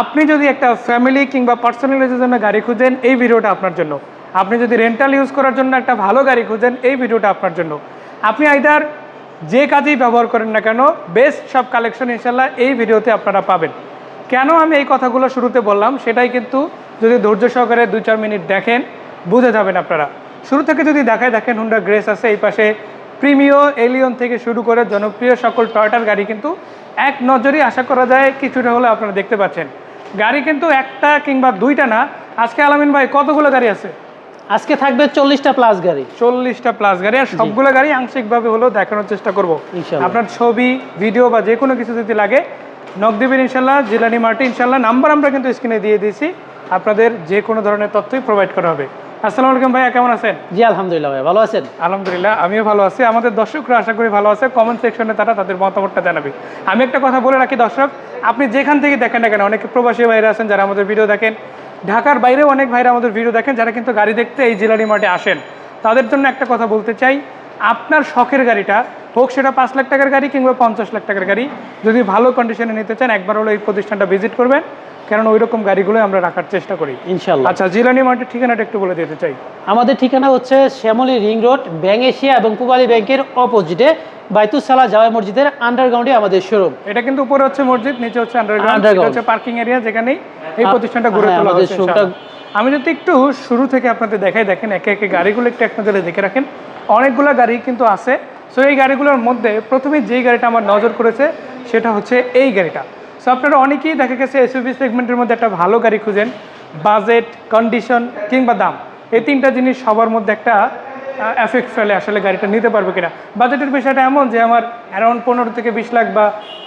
আপনি যদি একটা ফ্যামিলি কিংবা পার্সোনাল ইউজের জন্য গাড়ি খুঁজেন, এই ভিডিওটা আপনার জন্য। আপনি যদি রেন্টাল ইউজ করার জন্য একটা ভালো গাড়ি খুঁজেন, এই ভিডিওটা আপনার জন্য। আপনি আইদার যে কাজেই ব্যবহার করেন না কেন বেস্ট সব কালেকশন ইনশাল্লাহ এই ভিডিওতে আপনারা পাবেন। কেন আমি এই কথাগুলো শুরুতে বললাম, সেটাই কিন্তু যদি ধৈর্য সহকারে দুই, চার মিনিট দেখেন, বুঝে যাবেন আপনারা। শুরু থেকে যদি দেখায় দেখেন হুন্ডা গ্রেস আছে এই পাশে। প্রিমিও এলিয়ন থেকে শুরু করে জনপ্রিয় সকল টয়টার গাড়ি কিন্তু এক নজরেই আশা করা যায়, কিছুটা হলে আপনারা দেখতে পাচ্ছেন। গাড়ি কিন্তু একটা কিংবা দুইটা না। আজকে আলামিন ভাই কতগুলো গাড়ি আছে? আজকে থাকবে চল্লিশটা প্লাস গাড়ি। চল্লিশটা প্লাস গাড়ি আর সবগুলো গাড়ি আংশিকভাবে হলেও দেখানোর চেষ্টা করব। আপনার ছবি ভিডিও বা যে কোনো কিছু যদি লাগে নক দেবেন ইনশাল্লাহ জিলানি মার্টি। ইনশাল্লাহ নাম্বার আমরা কিন্তু স্ক্রিনে দিয়ে দিয়েছি। আপনাদের যে কোনো ধরনের তথ্যই প্রোভাইড করা হবে। আসসালামু আলাইকুম ভাইয়া কেমন আছেন? জি আলহামদুলিল্লাহ ভাই ভালো আছেন? আলহামদুলিল্লাহ আমিও ভালো আছি। আমাদের দর্শকরা আশা করি ভালো আছে। কমেন্ট সেকশনে তারা তাদের মতামতটা জানাবে। আমি একটা কথা বলে রাখি দর্শক আপনি যেখান থেকে দেখেন না কেন অনেক প্রবাসী ভাইরা আছেন যারা আমাদের ভিডিও দেখেন। ঢাকার বাইরেও অনেক ভাইরা আমাদের ভিডিও দেখেন যারা কিন্তু গাড়ি দেখতে এই জেলারি মাঠে আসেন। তাদের জন্য একটা কথা বলতে চাই আপনার শখের গাড়িটা হোক সেটা পাঁচ লাখ টাকার গাড়ি কিংবা পঞ্চাশ লাখ টাকার গাড়ি। যদি ভালো কন্ডিশনে নিতে চান একবার হলো এই প্রতিষ্ঠানটা ভিজিট করবেন। কারণ ওই রকম গাড়িগুলোই আমরা রাখার চেষ্টা করি। ইনশাল্লাহ আচ্ছা জিলানি মাঠের ঠিকানাটা একটু বলে দিতে চাই। আমাদের ঠিকানা হচ্ছে Shyamoli ring road bank Asia এবং পুবালি ব্যাংকের অপোজিটে বাইতুসালা জাওয়া মসজিদের আন্ডারগ্রাউন্ডে আমাদের শোরুম এটা কিন্তু উপরে হচ্ছে মসজিদ নিচে হচ্ছে আন্ডারগ্রাউন্ড এটা হচ্ছে পার্কিং এরিয়া যেখানে এই প্রতিষ্ঠানটা গড়ে হ্যাঁ, তোলা আমাদের হয়েছে আমি যদি একটু শুরু থেকে আপনাদের দেখাই দেখেন একে একে গাড়িগুলো একটু আপনাদের দেখে রাখেন। অনেকগুলো গাড়ি কিন্তু আছে। সো এই গাড়িগুলোর মধ্যে প্রথমে যেই গাড়িটা আমার নজর করেছে, সেটা হচ্ছে এই গাড়িটা। সো আপনারা অনেকেই দেখা গেছে এসইউভি সেগমেন্টের মধ্যে একটা ভালো গাড়ি খুঁজেন বাজেট কন্ডিশন কিংবা দাম। এই তিনটা জিনিস সবার মধ্যে একটা এফেক্ট ফেলে আসলে গাড়িটা নিতে পারবে কিনা। বাজেটের বিষয়টা এমন যে আমার অ্যারাউন্ড পনেরো থেকে বিশ লাখ বা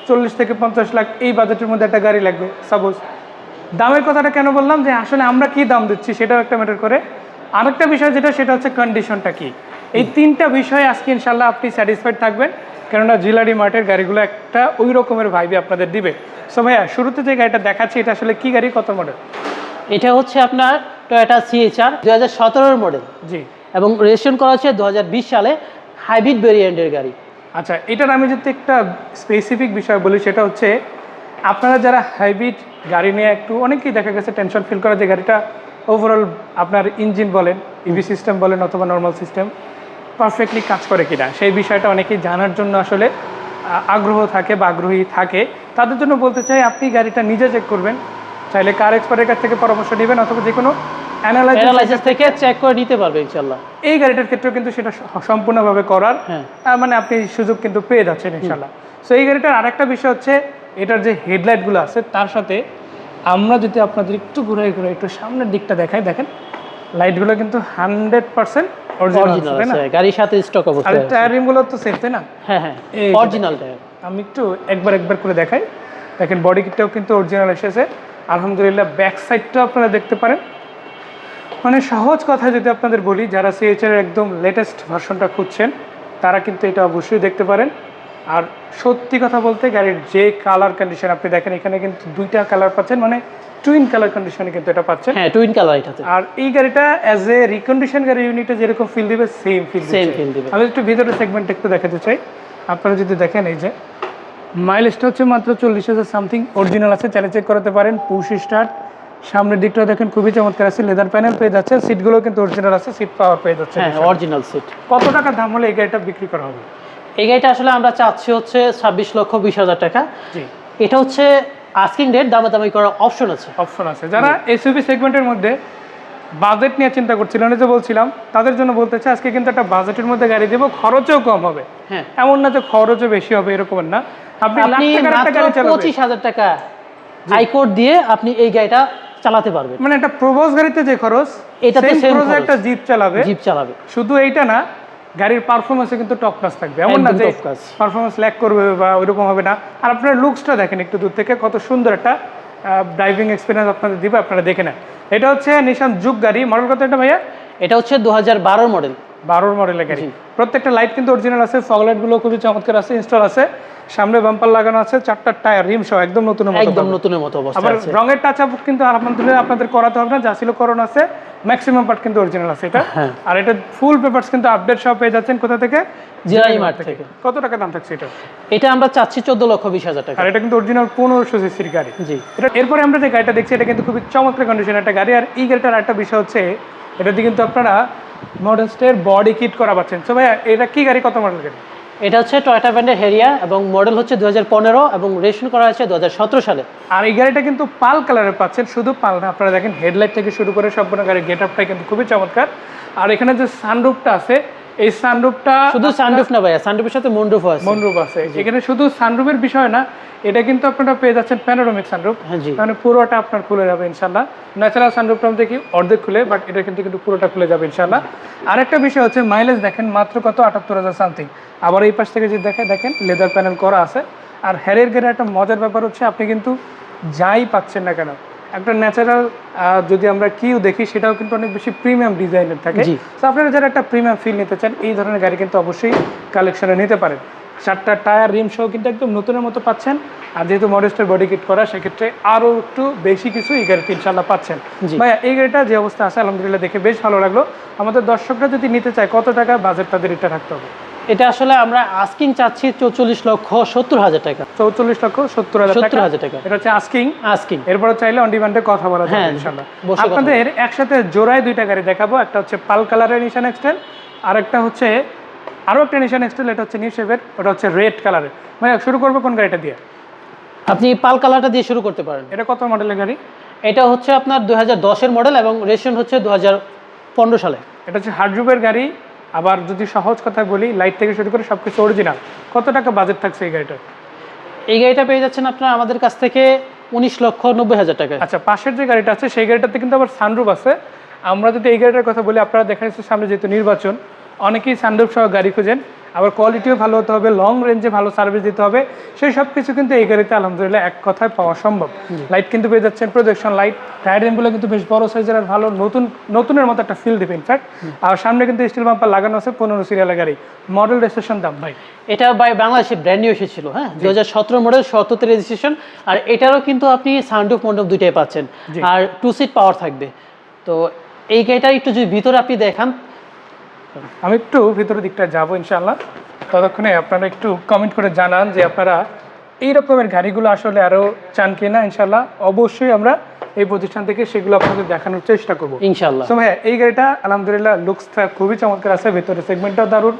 চল্লিশ থেকে পঞ্চাশ লাখ এই বাজেটের মধ্যে একটা গাড়ি লাগবে সাপোজ দামের কথাটা কেন বললাম যে আসলে আমরা কি দাম দিচ্ছি সেটাও একটা ম্যাটার করে। আরেকটা বিষয় যেটা, সেটা হচ্ছে কন্ডিশনটা কি? এই তিনটা বিষয়ে আজকে ইনশাল্লাহ আপনি স্যাটিসফাইড থাকবেন। কেননা জিলারি মার্টের গাড়িগুলো একটা ওই রকমের ভাইবি আপনাদের দিবে। সো ভাইয়া শুরুতে যে গাড়িটা দেখাচ্ছি এটা আসলে কি গাড়ি কত মডেল এটা হচ্ছে আপনার টয়োটা সিএচআর দু হাজার সতেরোর মডেল জি। এবং রেজিস্ট্রেশন করা হচ্ছে দুহাজার বিশ সালে হাইব্রিড ভেরিয়েন্টের গাড়ি। আচ্ছা এটার আমি যদি একটা স্পেসিফিক বিষয় বলি সেটা হচ্ছে আপনারা যারা হাইব্রিড গাড়ি নিয়ে একটু অনেকেই দেখা গেছে টেনশন ফিল করে যে গাড়িটা ওভারঅল আপনার ইঞ্জিন বলেন ইভি সিস্টেম বলেন অথবা নর্মাল সিস্টেম পারফেক্টলি কাজ করে কিনা সেই বিষয়টা অনেকেই জানার জন্য আসলে আগ্রহ থাকে বা আগ্রহী থাকে। তাদের জন্য বলতে চাই আপনি গাড়িটা নিজে চেক করবেন। চাইলে কার এক্সপার্টের কাছ থেকে পরামর্শ নেবেন অথবা যে কোনো অ্যানালাইসিস থেকে চেক করে নিতে পারবে ইনশাল্লাহ এই গাড়িটার ক্ষেত্রেও কিন্তু সেটা সম্পূর্ণভাবে করার হ্যাঁ। মানে আপনি সুযোগ কিন্তু পেয়ে যাচ্ছেন ইনশাল্লাহ সো এই গাড়িটার আরেকটা বিষয় হচ্ছে এটার যে হেডলাইটগুলো আছে তার সাথে আমরা যদি আপনাদের একটু ঘুরে ঘুরে একটু সামনের দিকটা দেখাই দেখেন লাইটগুলো কিন্তু হান্ড্রেড পার্সেন্ট অরিজিনাল অরিজিনাল তাই না? আছে গাড়ির সাথে স্টক আর টায়ার রিমগুলো তো সেফ তাই না? হ্যাঁ হ্যাঁ। অরিজিনাল টায়ার আমি একটু একবার একবার করে দেখাই। দেখেন বডি কিটটাও কিন্তু অরিজিনাল এসেছে। আলহামদুলিল্লাহ ব্যাক সাইডটাও আপনারা দেখতে পারেন। মানে সহজ কথা যদি আপনাদের বলি যারা সিএইচআর এর একদম লেটেস্ট ভার্সনটা খুঁজছেন তারা কিন্তু এটা অবশ্যই দেখতে পারেন। আর সত্যি কথা বলতে গাড়ির যে কালার কন্ডিশন আপনি দেখেন এখানে কিন্তু দুইটা কালার পাচ্ছেন। মানে টুইন কালার কন্ডিশনে কিন্তু এটা পাচ্ছেন। হ্যাঁ টুইন কালার এটাতে আর এই গাড়িটা অ্যাজ এ রিকন্ডিশন গাড়ি ইউনিটে যেরকম ফিল দিবে সেম ফিল Same feel দিবে। আমি একটু ভিতরে সেগমেন্ট একটু দেখাতে চাই। আপনারা যদি দেখেন এই যে মাইলেজটা হচ্ছে মাত্র চল্লিশ হাজার সামথিং অরিজিনাল আছে চালে চেক করাতে পারেন পুশ স্টার্ট সামনের দিকটাও দেখেন খুবই চমৎকার আছে লেদার প্যানেল পেয়ে যাচ্ছে সিটগুলো কিন্তু অরিজিনাল আছে সিট পাওয়ার পেয়ে যাচ্ছে হ্যাঁ অরিজিনাল সিট কত টাকা দাম হলে এই গাড়িটা বিক্রি করা হবে? এই গাড়িটা আসলে আমরা চাচ্ছি হচ্ছে ছাব্বিশ লক্ষ বিশ হাজার টাকা। জি। এটা হচ্ছে আস্কিং রেট দামাদামি করার অপশন আছে। অপশন আছে। যারা এসইউভি সেগমেন্টের মধ্যে বাজেট নিয়ে চিন্তা করছিলেন যে বলছিলাম তাদের জন্য বলতে চাই আজকে কিন্তু একটা বাজেটের মধ্যে গাড়ি দেবো খরচও কম হবে। হ্যাঁ। এমন না যে খরচও বেশি হবে এরকম না। আপনি পঁচিশ হাজার টাকা হাইকোর্ট দিয়ে আপনি এই গাড়িটা চালাতে পারবেন। মানে একটা প্রবোজ গাড়িতে যে খরচ এটাতে একটা জিপ চালাবে। জিপ চালাবে। শুধু এইটা না গাড়ির পারফরমেন্সে কিন্তু টপ ক্লাস থাকবে। এমন না যে পারফরমেন্স ল্যাক করবে বা ওইরকম হবে না। আর আপনার লুকসটা দেখেন একটু দূর থেকে কত সুন্দর একটা ড্রাইভিং এক্সপিরিয়েন্স আপনাদের দিবে আপনারা দেখে নেন। এটা হচ্ছে নিশান যুগ গাড়ি। মডেল কত এটা ভাইয়া? এটা হচ্ছে দু হাজার মডেল বারোর মডেলের গাড়ি। প্রত্যেকটা লাইট কিন্তু অরিজিনাল আছে ফগ লাইটগুলো খুবই চমৎকার আছে ইনস্টল আছে। সামনে বাম্পার লাগানো আছে চারটা টায়ার রিম সহ একদম নতুন একদম নতুনের মতো অবস্থা আবার রঙের টাচ আপ কিন্তু আলহামদুলিল্লাহ আপনাদের করাতে হবে না যা ছিল করণ আছে ম্যাক্সিমাম পার্ট কিন্তু অরিজিনাল আছে এটা। হ্যাঁ। আর এটা ফুল পেপারস কিন্তু আপডেট সহ পেয়ে যাচ্ছেন কোথা থেকে? জিরাই মার্ট থেকে। কত টাকা দাম থাকছে এটা? এটা আমরা চাচ্ছি চোদ্দ লক্ষ বিশ হাজার টাকা। আর এটা কিন্তু অরিজিনাল পনেরোশো সিসির গাড়ি। জি। এটা এরপরে আমরা যে গাড়িটা দেখছি এটা কিন্তু খুবই চমৎকার কন্ডিশনের একটা গাড়ি। আর এই গাড়িটার একটা বিষয় হচ্ছে এটাতে কিন্তু আপনারা মডেল স্টের বডি কিট করা পাচ্ছেন তো ভাইয়া এটা কি গাড়ি কত মডেল গাড়ি? এটা হচ্ছে টয়টা ব্র্যান্ডের হেরিয়া এবং মডেল হচ্ছে দু হাজার পনেরো এবং রেজিস্ট্রেশন করা হয়েছে দু সালে। আর এই গাড়িটা কিন্তু পাল কালারের পাচ্ছেন শুধু পাল না আপনারা দেখেন হেডলাইট থেকে শুরু করে সম্পূর্ণ গাড়ির গেট আপটা কিন্তু খুবই চমৎকার। আর এখানে যে সানরুফটা আছে এই সানরুফটা শুধু সানরুফ না ভাইয়া সানরুফের সাথে মনরুফও আছে। মনরুফ আছে। এখানে শুধু সানরুফের বিষয় না এটা কিন্তু আপনারা পেয়ে যাচ্ছেন প্যানোরামিক সানরুফ মানে পুরোটা আপনার খুলে যাবে ইনশাল্লাহ ন্যাচারাল সানরুফটা দেখি অর্ধেক খুলে বাট এটা কিন্তু কিন্তু পুরোটা খুলে যাবে ইনশাল্লাহ আরেকটা বিষয় হচ্ছে মাইলেজ দেখেন মাত্র কত? আটাত্তর হাজার সামথিং আবার এই পাশ থেকে যদি দেখে দেখেন লেদার প্যানেল করা আছে। আর হেয়ারের গেরে একটা মজার ব্যাপার হচ্ছে আপনি কিন্তু যাই পাচ্ছেন না কেন একটা ন্যাচারাল যদি আমরা কিউ দেখি সেটাও কিন্তু অনেক বেশি প্রিমিয়াম ডিজাইনের থাকে। তো আপনারা যারা একটা প্রিমিয়াম ফিল নিতে চান এই ধরনের গাড়ি কিন্তু অবশ্যই কালেকশনে নিতে পারেন। চারটা টায়ার রিম সহ কিন্তু একদম নতুনের মতো পাচ্ছেন। আর যেহেতু মডেস্টের বডি কিট করা সেক্ষেত্রে আরও একটু বেশি কিছু এই গাড়িতে ইনশাল্লাহ পাচ্ছেন। ভাইয়া এই গাড়িটা যে অবস্থা আছে আলহামদুলিল্লাহ দেখে বেশ ভালো লাগল। আমাদের দর্শকরা যদি নিতে চায় কত টাকা বাজেট তাদের এটা রাখতে হবে? এটা আসলে আমরা আস্কিং চাচ্ছি চৌচল্লিশ লক্ষ সত্তর হাজার টাকা। চৌচল্লিশ লক্ষ সত্তর হাজার সত্তর হাজার টাকা। এটা হচ্ছে আস্কিং আস্কিং এরপরে চাইলে অন ডিমান্ডে কথা বলা যাবে হ্যাঁ, ইনশাল্লাহ। আপনাদের একসাথে জোড়ায় দুইটা গাড়ি দেখাবো একটা হচ্ছে পাল কালারের নিশান এক্সটেল আর একটা হচ্ছে আরও একটা নিশান এক্সটেল এটা হচ্ছে নিউ শেপের ওটা হচ্ছে রেড কালারের। মানে শুরু করব কোন গাড়িটা দিয়ে? আপনি পাল কালারটা দিয়ে শুরু করতে পারেন। এটা কত মডেলের গাড়ি? এটা হচ্ছে আপনার দুই হাজার দশের মডেল এবং রেজিস্ট্রেশন হচ্ছে দু হাজার পনেরো সালে। এটা হচ্ছে হার্ডরুপের গাড়ি আবার যদি সহজ কথা বলি লাইট থেকে শুরু করে সব কিছু অরিজিনাল কত টাকা বাজেট থাকছে এই গাড়িটার? এই গাড়িটা পেয়ে যাচ্ছেন আপনার আমাদের কাছ থেকে উনিশ লক্ষ নব্বই হাজার টাকা। আচ্ছা পাশের যে গাড়িটা আছে সেই গাড়িটাতে কিন্তু আবার সানরুফ আছে। আমরা যদি এই গাড়িটার কথা বলি আপনারা দেখা যাচ্ছে সামনে যেহেতু নির্বাচন অনেকেই সানরুফ সহ গাড়ি খুঁজেন। আবার কোয়ালিটিও ভালো হতে হবে লং রেঞ্জে ভালো সার্ভিস দিতে হবে সেই সব কিছু কিন্তু এই গাড়িতে আলহামদুলিল্লাহ এক কথায় পাওয়া সম্ভব। লাইট কিন্তু পেয়ে যাচ্ছেন প্রজেকশন লাইট টায়ারিংগুলো কিন্তু বেশ বড় সাইজের আর ভালো নতুন নতুনের মতো একটা ফিল দেবে ইনফ্যাক্ট আর সামনে কিন্তু স্টিল বাম্পার লাগানো আছে পনেরো সিরিয়ালের গাড়ি। মডেল রেজিস্ট্রেশন দাম ভাই। এটা বাই বাংলাদেশে ব্র্যান্ড নিউ এসেছিল হ্যাঁ? দু হাজার সতেরো মডেল সতেরোতে রেজিস্ট্রেশন আর এটারও কিন্তু আপনি সাউন্ড অফ মন্ডপ দুইটাই পাচ্ছেন। আর টু সিট পাওয়ার থাকবে। তো এই গাড়িটা একটু যদি ভিতরে আপনি দেখান আমি একটু ভিতরের দিকটা যাব ইনশাআল্লাহ। ততক্ষণে আপনারা একটু কমেন্ট করে জানান যে আপনারা এই রকমের গাড়িগুলো আসলে আরও চান কিনা ইনশাআল্লাহ। অবশ্যই আমরা এই প্রতিষ্ঠান থেকে সেগুলো আপনাদের দেখানোর চেষ্টা করব। ইনশাল্লাহ তো ভাইয়া এই গাড়িটা আলহামদুলিল্লাহ লুকসটা খুবই চমৎকার আছে ভেতরে সেগমেন্টটাও দারুণ।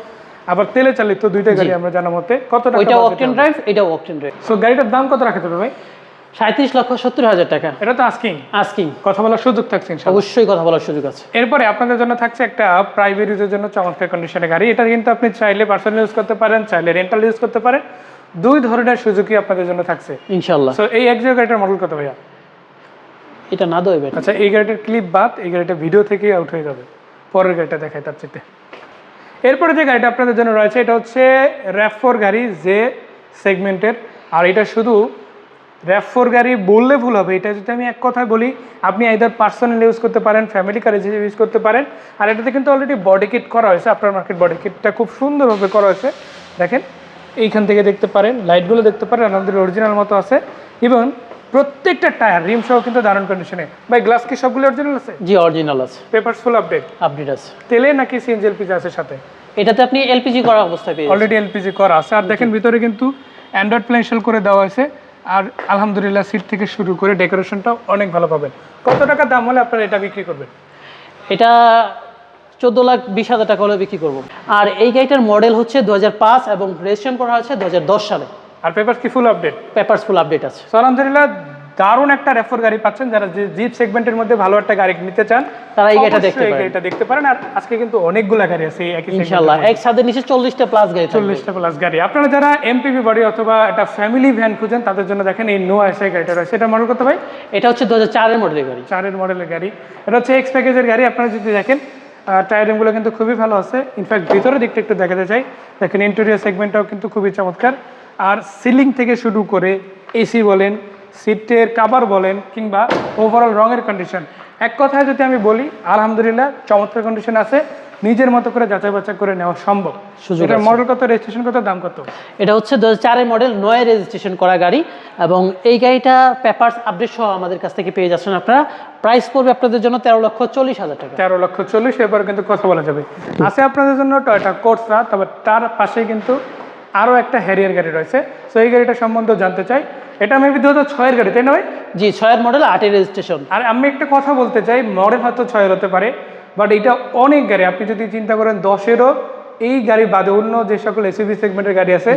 আবার তেলে চালিত দুইটা গাড়ি আমরা জানা মতে কত টাকা অকটেন ড্রাইভ এটা অকটেন ড্রাইভ সো গাড়িটার দাম কত রাখতে হবে ভাই? সাঁত্রিশ লক্ষ সত্তর হাজার টাকা। এটা তো আস্কিং আস্কিং কথা বলার সুযোগ থাকছে ইনশাআল্লাহ অবশ্যই কথা বলার সুযোগ আছে। এরপরে আপনাদের জন্য থাকছে একটা প্রাইভেট ইউজের জন্য চমৎকার কন্ডিশনের গাড়ি। এটা কিন্তু আপনি চাইলে পার্সোনাল ইউজ করতে পারেন চাইলে রেন্টাল ইউজ করতে পারেন। দুই ধরনের সুযোগই আপনাদের জন্য থাকছে। ইনশাল্লাহ। সো এই এক গাড়িটার মডেল কত ভাইয়া? এটা না দেবে আচ্ছা এই গাড়িটার ক্লিপ বাদ এই গাড়িটা ভিডিও থেকেই আউট হয়ে যাবে। পরের গাড়িটা দেখায় তার চেয়ে। এরপরে যে গাড়িটা আপনাদের জন্য রয়েছে এটা হচ্ছে র্যাপ ফোর গাড়ি যে সেগমেন্টের আর এটা শুধু র্যাপ ফোর গাড়ি বললে ভুল হবে। এটা যদি আমি এক কথায় বলি আপনি আইদার পার্সোনাল ইউজ করতে পারেন ফ্যামিলি কার হিসেবে ইউজ করতে পারেন আর এটাতে কিন্তু অলরেডি বডি কিট করা হয়েছে আপনার মার্কেট বডি কিটটা খুব সুন্দরভাবে করা হয়েছে। দেখেন এইখান থেকে দেখতে পারেন লাইটগুলো দেখতে পারেন আমাদের অরিজিনাল মতো আছে। এবং প্রত্যেকটা টায়ার রিম সহ কিন্তু দারুণ কন্ডিশনে ভাই গ্লাস কি সবগুলো অরিজিনাল আছে? জি অরিজিনাল আছে। পেপারস ফুল আপডেট আপডেট আছে। তেলে নাকি সিএনজি এলপিজি আছে সাথে? এটাতে আপনি এলপিজি করা অবস্থায় পেয়ে। অলরেডি এলপিজি করা আছে। আর দেখেন ভিতরে কিন্তু অ্যান্ড্রয়েড প্লেনশেল করে দেওয়া হয়েছে। আর আলহামদুলিল্লাহ সিট থেকে শুরু করে ডেকোরেশনটা অনেক ভালো পাবেন। কত টাকা দাম হলে আপনারা এটা বিক্রি করবেন? এটা চোদ্দ লাখ বিশ হাজার টাকা হলে বিক্রি করব। আর এই গাড়িটার মডেল হচ্ছে দু হাজার পাঁচ এবং রেজিস্ট্রেশন করা হয়েছে দু সালে। আর পেপার কি full update paper full update আছে। আলহামদুলিল্লাহ দারুণ একটা রেফার গাড়ি পাচ্ছেন যারা যে জিপ সেগমেন্টের মধ্যে ভালো একটা গাড়ি নিতে চান তারা এই গাড়িটা দেখতে পারেন। গাড়িটা দেখতে পারেন। আর আজকে কিন্তু অনেকগুলা গাড়ি আছে এই একই ইনশাল্লাহ এক ছাদের নিচে চল্লিশটা প্লাস গাড়ি থাকবে। চল্লিশটা প্লাস গাড়ি। আপনারা যারা এমপিভি বডি অথবা একটা ফ্যামিলি ভ্যান খুঁজেন তাদের জন্য দেখেন এই নো এসআই গাড়িটা রয়েছে। এটা মডেল কত ভাই? এটা হচ্ছে দু হাজার চারের মডেলের গাড়ি। চারের মডেলের গাড়ি। এটা হচ্ছে এক্স প্যাকেজের গাড়ি। আপনারা যদি দেখেন টায়ারিংগুলো কিন্তু খুবই ভালো আছে। ইনফ্যাক্ট ভিতরের দিকটা একটু দেখাতে চাই। দেখেন ইন্টেরিয়ার সেগমেন্টটাও কিন্তু খুবই চমৎকার। আর সিলিং থেকে শুরু করে এসি বলেন সিটের কাভার বলেন কিংবা ওভারঅল রঙের কন্ডিশন এক কথায় যদি আমি বলি আলহামদুলিল্লাহ চমৎকার কন্ডিশন আছে। নিজের মতো করে যাচাই বাছাই করে নেওয়া সম্ভব। সুযোগ মডেল কত রেজিস্ট্রেশন কত দাম কত? এটা হচ্ছে দু হাজার মডেল নয় রেজিস্ট্রেশন করা গাড়ি। এবং এই গাড়িটা পেপারস আপডেট সহ আমাদের কাছ থেকে পেয়ে যাচ্ছেন আপনারা। প্রাইস পড়বে আপনাদের জন্য তেরো লক্ষ চল্লিশ হাজার টাকা। তেরো লক্ষ চল্লিশ এবার কিন্তু কথা বলা যাবে। আছে আপনাদের জন্য টয়টা কোর্সা তবে তার পাশেই কিন্তু আরও একটা হ্যারিয়ার গাড়ি রয়েছে। সো এই গাড়িটা সম্বন্ধে জানতে চাই। এটা মেবি দু হাজার ছয়ের গাড়ি তাই না ভাই? জি ছয়ের মডেল আটের রেজিস্ট্রেশন আর আমি একটা কথা বলতে চাই মডেল হয়তো ছয়ের হতে পারে বাট এটা অনেক গাড়ি। আপনি যদি চিন্তা করেন দশেরও এই গাড়ি বাদে অন্য যে সকল এসইবি সেগমেন্টের গাড়ি আছে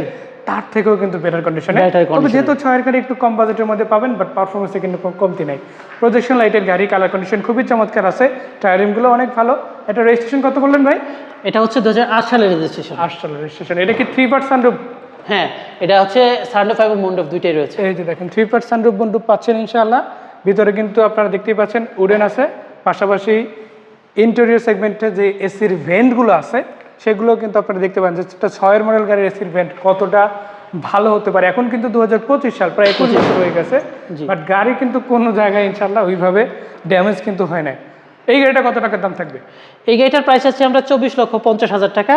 তার থেকেও কিন্তু বেটার কন্ডিশনে তবে যেহেতু ছয়ের গাড়ি একটু কম বাজেটের মধ্যে পাবেন বাট পারফরমেন্সে কিন্তু কমতি নাই। প্রজেকশন লাইটের গাড়ি কালার কন্ডিশন খুবই চমৎকার আছে। টায়ারিংগুলো অনেক ভালো। এটা রেজিস্ট্রেশন কত বললেন ভাই? এটা হচ্ছে দু হাজার আট সালের রেজিস্ট্রেশন আটশো রেজিস্ট্রেশন এটা কি থ্রি পার্সেন্ট হ্যাঁ এটা হচ্ছে সানডে ফাইভ মন্ডপ দুইটাই রয়েছে। এই যে দেখেন থ্রি পার্সেন্ট রূপ বন্ধু পাচ্ছেন ইনশাআল্লাহ। ভিতরে কিন্তু আপনারা দেখতেই পাচ্ছেন উডেন আছে। পাশাপাশি ইন্টেরিয়র সেগমেন্টে যে এসির ভেন্টগুলো আছে সেগুলো কিন্তু আপনারা দেখতে পান যে একটা ছয়ের মডেল গাড়ির এসির ভেন্ট কতটা ভালো হতে পারে। এখন কিন্তু দুহাজার পঁচিশ সাল প্রায় একুশ বছর হয়ে গেছে বাট গাড়ি কিন্তু কোনো জায়গায় ইনশাল্লাহ ওইভাবে ড্যামেজ কিন্তু হয় না এই গাড়িটা কত টাকার দাম থাকবে? এই গাড়িটার প্রাইস আছে আমরা চব্বিশ লক্ষ পঞ্চাশ হাজার টাকা।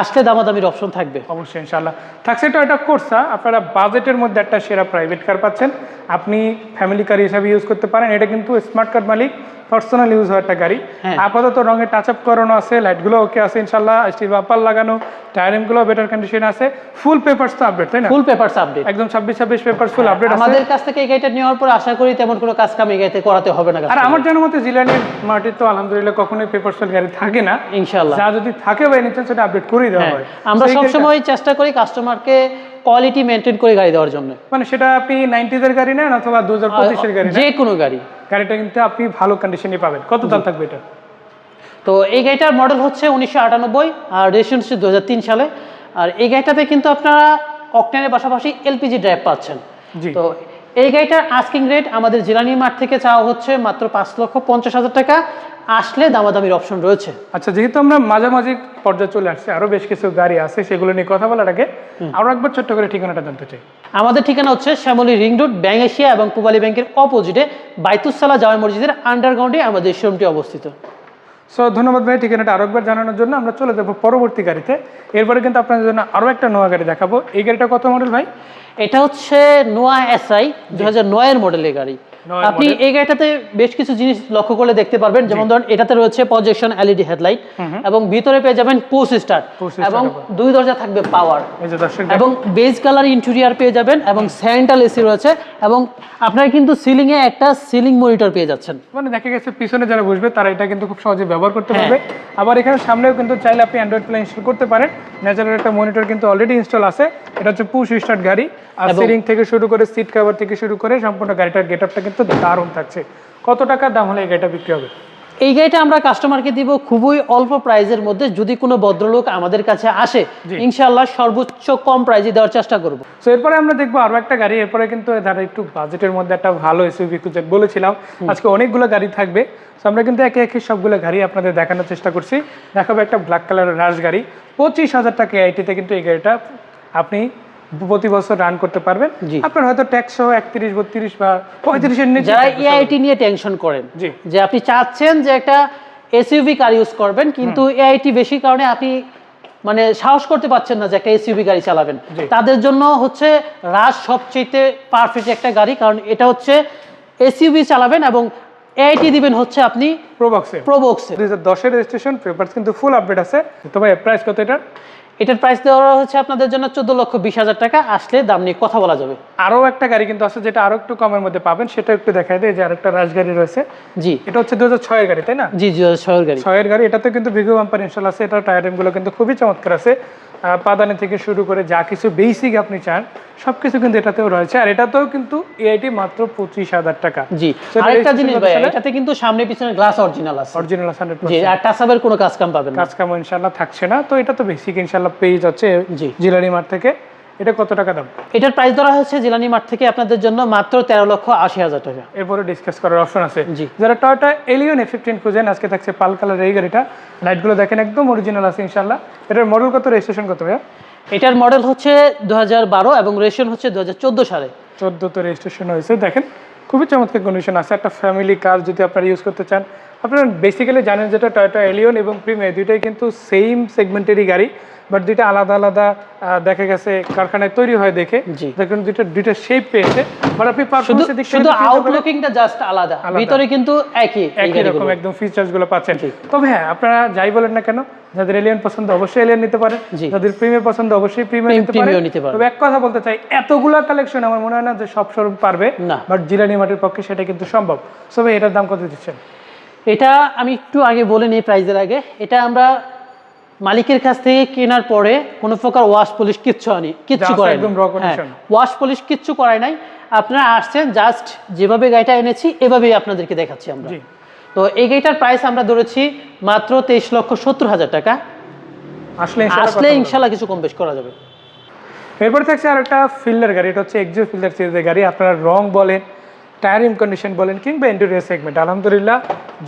আসলে দামাদামির অপশন থাকবে। অবশ্যই ইনশাল্লাহ থাকছে তো এটা কোর্সা আপনারা বাজেটের মধ্যে একটা সেরা প্রাইভেট কার পাচ্ছেন। আপনি ফ্যামিলি কার হিসাবে ইউজ করতে পারেন। এটা কিন্তু স্মার্ট কার্ড মালিক। পার্সোনাল ইউজ হওয়ার একটা গাড়ি। হ্যাঁ। আপাতত রঙে টাচ আপ করানো আছে লাইটগুলো ওকে আছে ইনশাল্লাহ স্টিল বাপার লাগানো টায়ারিংগুলো বেটার কন্ডিশন আছে। ফুল পেপারস তো আপডেট তাই না? ফুল পেপারস আপডেট একদম ছাব্বিশ ছাব্বিশ পেপার ফুল আপডেট আছে। আমাদের কাছ থেকে এই গাড়িটা নেওয়ার পর আশা করি তেমন কোনো কাজ কাম এই গাড়িতে করাতে হবে না আর আমার জানার মতে জিলানির মাটির তো আলহামদুলিল্লাহ কখনোই পেপার ফুল গাড়ি থাকে না। ইনশাল্লাহ যা যদি থাকে বা এনি সেটা আপডেট করে দেওয়া হ্যাঁ হয়। আমরা গাড়িটা- সবসময় চেষ্টা করি কাস্টমারকে কোয়ালিটি মেনটেন করে গাড়ি দেওয়ার জন্য। মানে সেটা আপনি নাইনটিজের গাড়ি নেন অথবা দু হাজার পঁচিশের গাড়ি যে কোনো গাড়ি। গাড়িটা কিন্তু আপনি ভালো কন্ডিশনে পাবেন। কত দাম থাকবে এটা? তো এই গাড়িটার মডেল হচ্ছে উনিশশো আটানব্বই আর রেজিস্ট্রেশন হচ্ছে দু সালে। আর এই গাড়িটাতে কিন্তু আপনারা অকটেনের পাশাপাশি এলপিজি ড্রাইভ পাচ্ছেন। জি। তো এই গাড়িটার আস্কিং রেট আমাদের জিলানি মাঠ থেকে চাওয়া হচ্ছে মাত্র পাঁচ লক্ষ পঞ্চাশ হাজার টাকা। আসলে দামাদামির অপশন রয়েছে। আচ্ছা যেহেতু আমরা মাঝামাঝি পর্যায়ে চলে আসছি আরও বেশ কিছু গাড়ি আছে সেগুলো নিয়ে কথা বলার আগে আরও একবার ছোট্ট করে ঠিকানাটা জানতে চাই। আমাদের ঠিকানা হচ্ছে Shyamoli ring road bank Asia এবং পূবালী ব্যাংকের অপোজিটে বাইতুসালা জামা মসজিদের আন্ডারগ্রাউন্ডে আমাদের শোরুমটি অবস্থিত। সো ধন্যবাদ ভাই ঠিকানাটা আরও একবার জানানোর জন্য। আমরা চলে যাব পরবর্তী গাড়িতে। এরপরে কিন্তু আপনাদের জন্য আরও একটা নোয়া গাড়ি দেখাবো। এই গাড়িটা কত মডেল ভাই? এটা হচ্ছে নোয়া এসআই দু হাজার নয়ের মডেলের গাড়ি। আপনি এই গাড়িটাতে বেশ কিছু জিনিস লক্ষ্য করলে দেখতে পারবেন। যেমন ধরুন এটাতে রয়েছে প্রজেকশন এলইডি হেডলাইট এবং ভিতরে পেয়ে যাবেন পোস্ট স্টার্ট এবং দুই দরজা থাকবে পাওয়ার এবং বেজ কালার ইন্টেরিয়ার পেয়ে যাবেন এবং সেন্ট্রাল এসি রয়েছে এবং আপনারা কিন্তু সিলিং এ একটা সিলিং মনিটর পেয়ে যাচ্ছেন। মানে দেখা গেছে পিছনে যারা বসবে তারা এটা কিন্তু খুব সহজে ব্যবহার করতে হ্যাঁ। পারবে। আবার এখানে সামনেও কিন্তু চাইলে আপনি অ্যান্ড্রয়েড প্লে ইনস্টল করতে পারেন। ন্যাচারাল একটা মনিটর কিন্তু অলরেডি ইনস্টল আছে। এটা হচ্ছে পুশ স্টার্ট গাড়ি। আর সিলিং থেকে শুরু করে সিট কভার থেকে শুরু করে সম্পূর্ণ গাড়িটার গেট আপটা কিন্তু দারুণ থাকছে। কত টাকার দাম হলে এই গাড়িটা বিক্রি হবে? এই গাড়িটা আমরা কাস্টমারকে দিব খুবই অল্প প্রাইজের মধ্যে। যদি কোনো ভদ্রলোক আমাদের কাছে আসে জি। ইনশাআল্লাহ সর্বোচ্চ কম প্রাইজে দেওয়ার চেষ্টা করব। তো এরপরে আমরা দেখব আরও একটা গাড়ি। এরপরে কিন্তু যারা একটু বাজেটের মধ্যে একটা ভালো এসইউভি খুঁজে বলেছিলাম। আজকে অনেকগুলো গাড়ি থাকবে। তো আমরা কিন্তু একে একে সবগুলো গাড়ি আপনাদের দেখানোর চেষ্টা করছি। দেখাবো একটা ব্ল্যাক কালারের রাশ গাড়ি। পঁচিশ হাজার টাকা আইটিতে কিন্তু এই গাড়িটা আপনি প্রতি বছর রান করতে পারবেন। আপনার হয়তো ট্যাক্স সহ একত্রিশ বত্রিশ বা পঁয়ত্রিশের নিচে যারা এআইটি নিয়ে টেনশন করেন জি। যে আপনি চাচ্ছেন যে একটা এসইউভি কার ইউজ করবেন কিন্তু এআইটি বেশি কারণে আপনি মানে সাহস করতে পারছেন না যে একটা এসইউভি গাড়ি চালাবেন। তাদের জন্য হচ্ছে রাজ সবচেয়ে পারফেক্ট একটা গাড়ি কারণ এটা হচ্ছে এসইউভি চালাবেন এবং এআইটি দিবেন হচ্ছে আপনি প্রোবক্সে প্রোবক্সে দুই হাজার দশের রেজিস্ট্রেশন পেপার কিন্তু ফুল আপডেট আছে। তো ভাই প্রাইস কত এটার? এটার প্রাইস দেওয়া হচ্ছে আপনাদের জন্য চোদ্দ লক্ষ বিশ হাজার টাকা। আসলে দাম নিয়ে কথা বলা যাবে। আরও একটা গাড়ি কিন্তু আছে যেটা আরও একটু কমের মধ্যে পাবেন সেটা একটু দেখাই দেয় যে আরেকটা রাজগাড়ি রয়েছে। জি। এটা হচ্ছে দু হাজার ছয়ের গাড়ি তাই না? জি জি ছয়ের গাড়ি। ছয়ের গাড়ি এটাতে কিন্তু ভিগো বাম্পার ইনস্টল আছে এটার টায়ারিংগুলো কিন্তু খুবই চমৎকার আছে। পাদানি থেকে শুরু করে যা কিছু বেসিক আপনি চান সব কিছু কিন্তু এটাতেও রয়েছে। আর এটাতেও কিন্তু এআইটি মাত্র পঁচিশ হাজার টাকা। জি আরেকটা জিনিস ভাই এটাতে কিন্তু সামনে পিছনে গ্লাস অরিজিনাল আছে। অরিজিনাল হান্ড্রেড জি আর টাসাবের কোনো কাজ কাম পাবেন কাজ কাম ইনশাল্লাহ থাকছে না। তো এটা তো বেসিক ইনশাল্লাহ পেয়ে যাচ্ছে জি। জিলারি মাঠ থেকে। এটা কত টাকা দাম? এটার প্রাইস ধরা হচ্ছে জিলানি মাঠ থেকে আপনাদের জন্য মাত্র তেরো লক্ষ আশি হাজার টাকা। এরপরে ডিসকাস করার অপশন আছে। জি। যারা টয়টা এলিয়ন এ ফিফটিন খুঁজেন আজকে থাকছে পাল কালার এই গাড়িটা। লাইটগুলো দেখেন একদম অরিজিনাল আছে ইনশাল্লাহ এটার মডেল কত রেজিস্ট্রেশন কত ভাইয়া? এটার মডেল হচ্ছে দু হাজার বারো এবং রেশন হচ্ছে দুহাজার চোদ্দ সালে। চোদ্দোতে রেজিস্ট্রেশন হয়েছে। দেখেন খুবই চমৎকার কন্ডিশন আছে। একটা ফ্যামিলি কার যদি আপনারা ইউজ করতে চান আপনারা বেসিক্যালি জানেন যেটা টয়োটা এলিয়ন এবং প্রিমিয়ার দুইটাই কিন্তু সেম সেগমেন্টেরই গাড়ি বাট দুইটা আলাদা আলাদা দেখা গেছে কারখানায় তৈরি হয় দেখে। দেখুন দুইটা দুইটা শেপ পেয়েছে বাট আপনি শুধু দিক শুধু আউটলুকিংটা জাস্ট আলাদা। ভিতরে কিন্তু একই একই রকম একদম ফিচার্সগুলো পাচ্ছেন তবে হ্যাঁ আপনারা যাই বলেন না কেন যাদের এলিয়ন পছন্দ অবশ্যই এলিয়ন নিতে পারেন জি। যাদের প্রিমিয়ার পছন্দ অবশ্যই প্রিমিয়ার নিতে পারেন পারেন। তবে এক কথা বলতে চাই এতগুলা কালেকশন আমার মনে হয় না যে সব শোরুম পারবে। বাট জিলানি মাটির পক্ষে সেটা কিন্তু সম্ভব সো ভাই এটার দাম কত দিচ্ছেন এটা আমি একটু আগে বলে নিই প্রাইজের আগে। এটা আমরা মালিকের কাছ থেকে কেনার পরে কোনো প্রকার ওয়াশ পলিশ কিচ্ছু আনি কিচ্ছু। ওয়াশ পলিশ কিচ্ছু করাই নাই। আপনারা আসছেন জাস্ট যেভাবে গাড়িটা এনেছি এভাবেই আপনাদেরকে দেখাচ্ছি আমরা। তো এই গাড়িটার প্রাইস আমরা ধরেছি মাত্র তেইশ লক্ষ সত্তর হাজার টাকা। আসলে আসলে ইনশাল্লাহ কিছু কম বেশ করা যাবে। এরপর থাকছে আর একটা ফিল্ডার গাড়ি এটা হচ্ছে এক্সিও ফিল্ডার সিরিজের গাড়ি। আপনারা রং বলেন টায়ার কন্ডিশন বলেন কিংবা ইন্টেরিয়ার সেগমেন্ট আলহামদুলিল্লাহ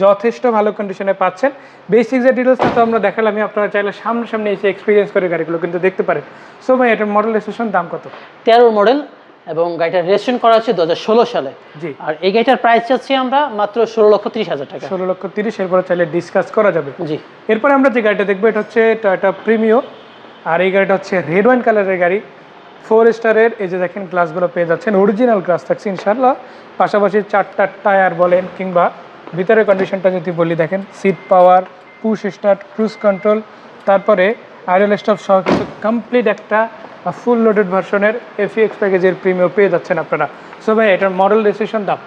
যথেষ্ট ভালো কন্ডিশনে পাচ্ছেন। বেসিক যে ডিটেলসটা তো আমরা দেখালামই আপনারা চাইলে সামনে সামনে এসে এক্সপিরিয়েন্স করে গাড়িগুলো কিন্তু দেখতে পারেন। সো ভাই এটার মডেল রেজিস্ট্রেশন দাম কত? তেরো মডেল এবং গাড়িটা রেজিস্ট্রেশন করা হচ্ছে দু সালে। জি। আর এই গাড়িটার প্রাইস চাচ্ছি আমরা মাত্র ষোলো লক্ষ তিরিশ হাজার টাকা। ষোলো লক্ষ তিরিশ এরপরে চাইলে ডিসকাস করা যাবে। জি। এরপরে আমরা যে গাড়িটা দেখব এটা হচ্ছে টয়োটা প্রিমিও আর এই গাড়িটা হচ্ছে রেড ওয়াইন কালারের গাড়ি। ফোর স্টারের এই যে দেখেন গ্লাসগুলো পেয়ে যাচ্ছেন। অরিজিনাল গ্লাস থাকছে ইনশাল্লাহ পাশাপাশি চারটা টায়ার বলেন কিংবা ভিতরের কন্ডিশনটা যদি বলি, দেখেন seat power push start cruise control তারপরে আইডল স্টপ সহ কিন্তু কমপ্লিট একটা ফুল লোডেড ভার্সনের এফিএক্স প্যাকেজের প্রিমিয়াম পেয়ে যাচ্ছেন আপনারা। সো ভাই, এটার মডেল রেজিস্ট্রেশন দাম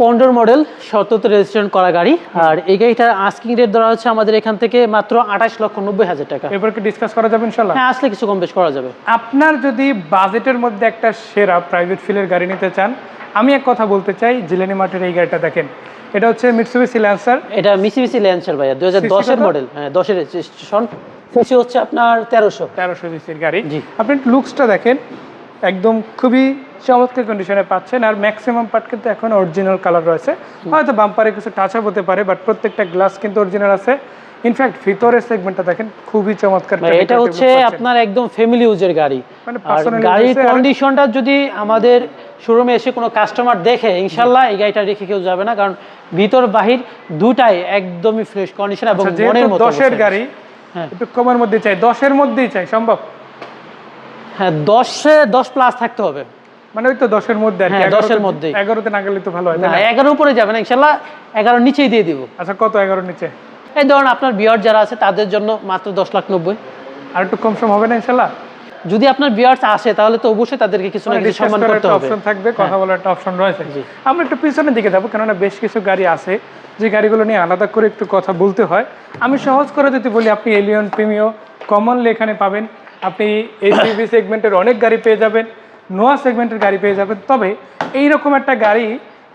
পনেরো মডেল সতত রেজিস্ট্রেশন করা গাড়ি। আর এই গাড়িটার আস্কিং রেট ধরা হচ্ছে আমাদের এখান থেকে মাত্র আঠাশ লক্ষ নব্বই হাজার টাকা। এরপর কি ডিসকাস করা যাবে ইনশাল্লাহ হ্যাঁ আসলে কিছু কম বেশ করা যাবে। আপনার যদি বাজেটের মধ্যে একটা সেরা প্রাইভেট ফিলের গাড়ি নিতে চান আমি এক কথা বলতে চাই জিলেনি মার্টের এই গাড়িটা দেখেন। এটা হচ্ছে মিটসুবিসি ল্যান্সার এটা মিসি ল্যান্সার ভাইয়া দু হাজার দশের মডেল হ্যাঁ দশের রেজিস্ট্রেশন সিসি হচ্ছে আপনার তেরোশো। তেরোশো সিসির গাড়ি। জি। আপনি লুকসটা দেখেন। একদম খুবই চমৎকার কন্ডিশনে পাচ্ছেন। আর ম্যাক্সিমাম পার্ট কিন্তু এখন অরিজিনাল কালার রয়েছে। হয়তো বাম্পারে কিছু টাচ আপ হতে পারে বাট প্রত্যেকটা গ্লাস কিন্তু অরিজিনাল আছে। ইনফ্যাক্ট ভিতরের সেগমেন্টটা দেখেন খুবই চমৎকার এটা হচ্ছে আপনার একদম ফ্যামিলি ইউজের গাড়ি। মানে আর গাড়ির কন্ডিশনটা যদি আমাদের শোরুমে এসে কোনো কাস্টমার দেখে ইনশাল্লাহ এই গাড়িটা রেখে কেউ যাবে না কারণ ভিতর বাহির দুটাই একদমই ফ্রেশ কন্ডিশন এবং আচ্ছা, মনের মতো দশের। গাড়ি হ্যাঁ। একটু কমের মধ্যে চাই দশের মধ্যেই চাই সম্ভব? হ্যাঁ দশে দশ প্লাস থাকতে হবে। মানে ওই তো দশের মধ্যে আর হ্যাঁ, দশের 11 মধ্যেই। এগারোতে না গেলে তো ভালো হয়? এগারো উপরে যাবে না ইনশাল্লাহ এগারো নিচেই দিয়ে দিব। আচ্ছা কত এগারো নিচে? এই ধরুন আপনার বিয়ার যারা আছে তাদের জন্য মাত্র দশ লাখ নব্বই। আর একটু কম সম হবে না ইনশাল্লাহ? যদি আপনার আসে তাহলে তো অবশ্যই তাদেরকে কিছু না কিছু সম্মান করতে হবে। অপশন থাকবে কথা বলার একটা অপশন রয়েছে। আমরা একটু পিছনের দিকে যাব কেননা বেশ কিছু গাড়ি আছে যে গাড়িগুলো নিয়ে আলাদা করে একটু কথা বলতে হয়। আমি সহজ করে যদি বলি আপনি এলিয়ন প্রিমিও কমনলি এখানে পাবেন। আপনি এইচডিবি সেগমেন্টের অনেক গাড়ি পেয়ে যাবেন নোয়া সেগমেন্টের গাড়ি পেয়ে যাবেন। তবে এই রকম একটা গাড়ি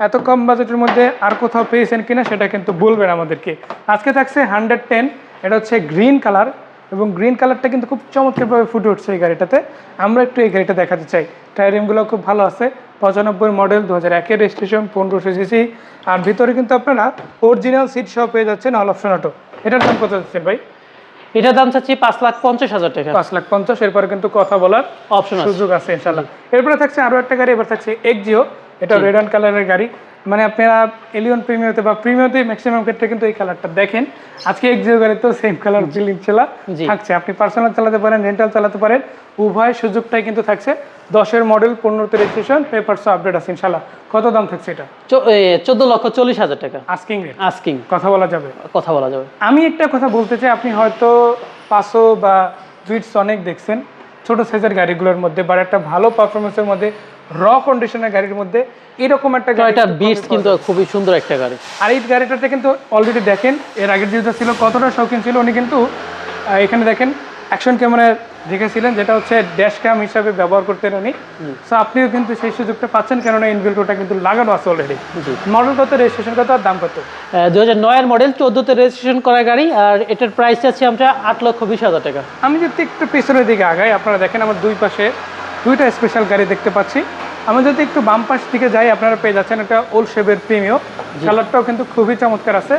এত কম বাজেটের মধ্যে আর কোথাও পেয়েছেন কিনা সেটা কিন্তু বলবেন আমাদেরকে। আজকে থাকছে হান্ড্রেড টেন এটা হচ্ছে গ্রিন কালার এবং গ্রিন কালারটা কিন্তু খুব চমৎকারভাবে ফুটে উঠছে এই গাড়িটাতে। আমরা একটু এই গাড়িটা দেখাতে চাই। টায়ার রিমগুলো খুব ভালো আছে, পঁচানব্বই মডেল দু হাজার একের রেজিস্ট্রেশন পনেরোশো সিসি আর ভিতরে কিন্তু আপনারা অরিজিনাল সিট সহ পেয়ে যাচ্ছেন অল অপশন অটো এটার দাম কত যাচ্ছেন ভাই? এটার দাম চাচ্ছি পাঁচ লাখ পঞ্চাশ হাজার টাকা। পাঁচ লাখ পঞ্চাশ এরপরে কিন্তু কথা বলার অপশন আছে। সুযোগ আছে ইনশাল্লাহ এরপরে থাকছে আরও একটা গাড়ি এবার থাকছে এক্সিও এটা রেড অ্যান্ড কালারের গাড়ি। মানে আপনারা এলিয়ন প্রিমিয়তে বা প্রিমিয়তে ম্যাক্সিমাম ক্ষেত্রে কিন্তু এই কালারটা দেখেন। আজকে এক্সিও গাড়িতেও সেম কালার ফিলিং ছেলা। থাকছে। আপনি পার্সোনাল চালাতে পারেন রেন্টাল চালাতে পারেন। উভয় সুযোগটাই কিন্তু থাকছে। দশের মডেল পনেরোতে রেজিস্ট্রেশন পেপারসও আপডেট আছে ইনশাল্লাহ কত দাম থাকছে এটা? চোদ্দ লক্ষ চল্লিশ হাজার টাকা। আস্কিং রেট আস্কিং কথা বলা যাবে? কথা বলা যাবে। আমি একটা কথা বলতে চাই আপনি হয়তো পাঁচশো বা দুইটস অনেক দেখছেন। ছোট সাইজের গাড়িগুলোর মধ্যে বা একটা ভালো পারফরমেন্সের মধ্যে র কন্ডিশনের গাড়ির মধ্যে এরকম একটা গাড়ি এটা বিটস কিন্তু খুবই সুন্দর একটা গাড়ি। আর এই গাড়িটাতে কিন্তু অলরেডি দেখেন এর আগের যেটা ছিল কতটা শৌখিন ছিল উনি কিন্তু এখানে দেখেন অ্যাকশন ক্যামেরায় দেখেছিলেন যেটা হচ্ছে ড্যাশ ক্যাম হিসাবে ব্যবহার করতেন উনি। সো আপনিও কিন্তু সেই সুযোগটা পাচ্ছেন কেননা ইনবিল্টোটা কিন্তু লাগানো আছে অলরেডি মডেল কত রেজিস্ট্রেশন কত আর দাম কত? দু হাজার নয়ের মডেল চোদ্দোতে রেজিস্ট্রেশন করা গাড়ি আর এটার প্রাইস আছে আমরা আট লক্ষ বিশ হাজার টাকা। আমি যদি একটু পেছনের দিকে আগাই আপনারা দেখেন আমার দুই পাশে দুইটা স্পেশাল গাড়ি দেখতে পাচ্ছি। আমি যদি একটু বাম পাশ দিকে যাই আপনারা পেয়ে যাচ্ছেন একটা ওল্ড শেপের প্রিমিও কালারটাও কিন্তু খুবই চমৎকার আছে।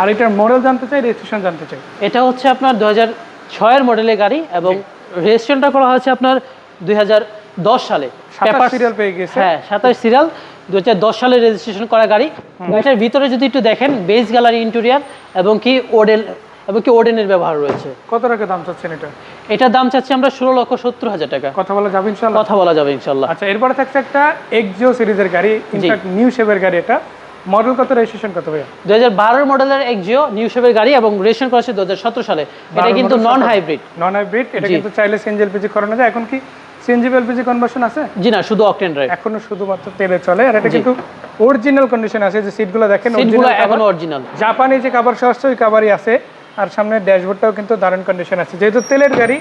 আর এটার মডেল জানতে চাই রেজিস্ট্রেশন জানতে চাই? এটা হচ্ছে আপনার দু হাজার ছয়ের মডেলের গাড়ি এবং রেজিস্ট্রেশনটা করা হয়েছে আপনার দুই হাজার দশ সালে। সাতাশ সিরিয়াল পেয়ে গেছে হ্যাঁ সাতাশ সিরিয়াল দু সালে রেজিস্ট্রেশন করা গাড়ি। গাড়িটার ভিতরে যদি একটু দেখেন বেস গ্যালারি ইন্টেরিয়ার এবং কি ওডেল এবং কি ওডেনের ব্যবহার রয়েছে। কত টাকা দাম চাচ্ছেন এটা? এটার দাম চাচ্ছি আমরা ষোলো লক্ষ সত্তর হাজার টাকা। কথা বলা যাবে ইনশাল্লাহ? কথা বলা যাবে ইনশাল্লাহ। আচ্ছা এরপরে থাকছে একটা এক্সিও সিরিজের গাড়ি ইনফ্যাক্ট নিউ শেপের গাড়ি এটা। মডেল কত রেজিস্ট্রেশন কত ভাইয়া? দু হাজার বারোর মডেলের এক্সিও নিউ শেপের গাড়ি এবং রেজিস্ট্রেশন করেছে দু হাজার সতেরো সালে। এটা কিন্তু নন হাইব্রিড নন হাইব্রিড এটা কিন্তু চাইলে সিএনজি এলপিজি করানো যায়। এখন কি সিএনজি এলপিজি কনভার্সন আছে? জি না শুধু অকটেন ড্রাইভ এখনও শুধুমাত্র তেলে চলে। আর এটা কিন্তু অরিজিনাল কন্ডিশন আছে যে সিটগুলো দেখেন সিটগুলো এখন। অরিজিনাল জাপানি যে কাভার সহ ওই কাভারই আছে। আর সামনে ড্যাশবোর্ডটাও কিন্তু দারুণ কন্ডিশন আছে। যেহেতু তেলের গাড়ি